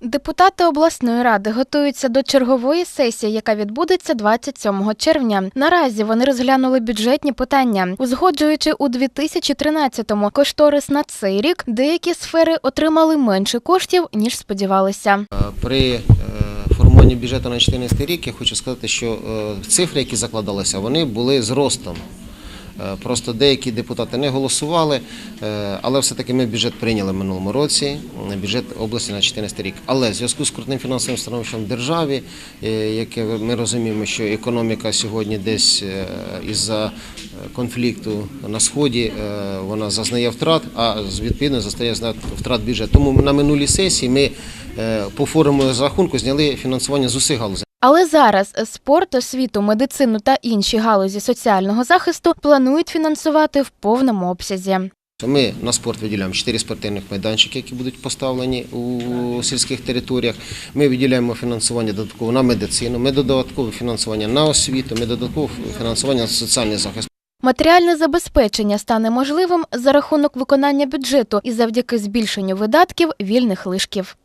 Депутати обласної ради готуються до чергової сесії, яка відбудеться 27 червня. Наразі вони розглянули бюджетні питання, узгоджуючи у 2013-му кошторис на цей рік. Деякі сфери отримали менше коштів ніж сподівалися. Е, При е, формуванні бюджету на 2014 рік я хочу сказати, що е, цифри, які закладалися, вони були з ростом. Е, Просто деякі депутати не голосували, е, але все-таки ми бюджет прийняли в минулому році, м, бюджет області на 2014 рік. Але в зв'язку з крутним фінансовим становищем в державі, е, яке ми розуміємо, що економіка сьогодні десь е, із-за е, конфлікту на сході е, вона зазнає втрат, а відповідно зна- втрат бюджет. Тому на минулій сесії ми е, по формулі рахунку зняли фінансування з усіх галузей. Але зараз спорт, освіту, медицину та інші галузі соціального захисту планують фінансувати в повному обсязі. Ми на спорт виділяємо 4 спортивних майданчики, які будуть поставлені у сільських територіях. Ми виділяємо фінансування додатково на медицину, ми додаткове фінансування на освіту, ми додаткове фінансування на соціальний захист. Матеріальне забезпечення стане можливим за рахунок виконання бюджету і завдяки збільшенню видатків вільних лишків.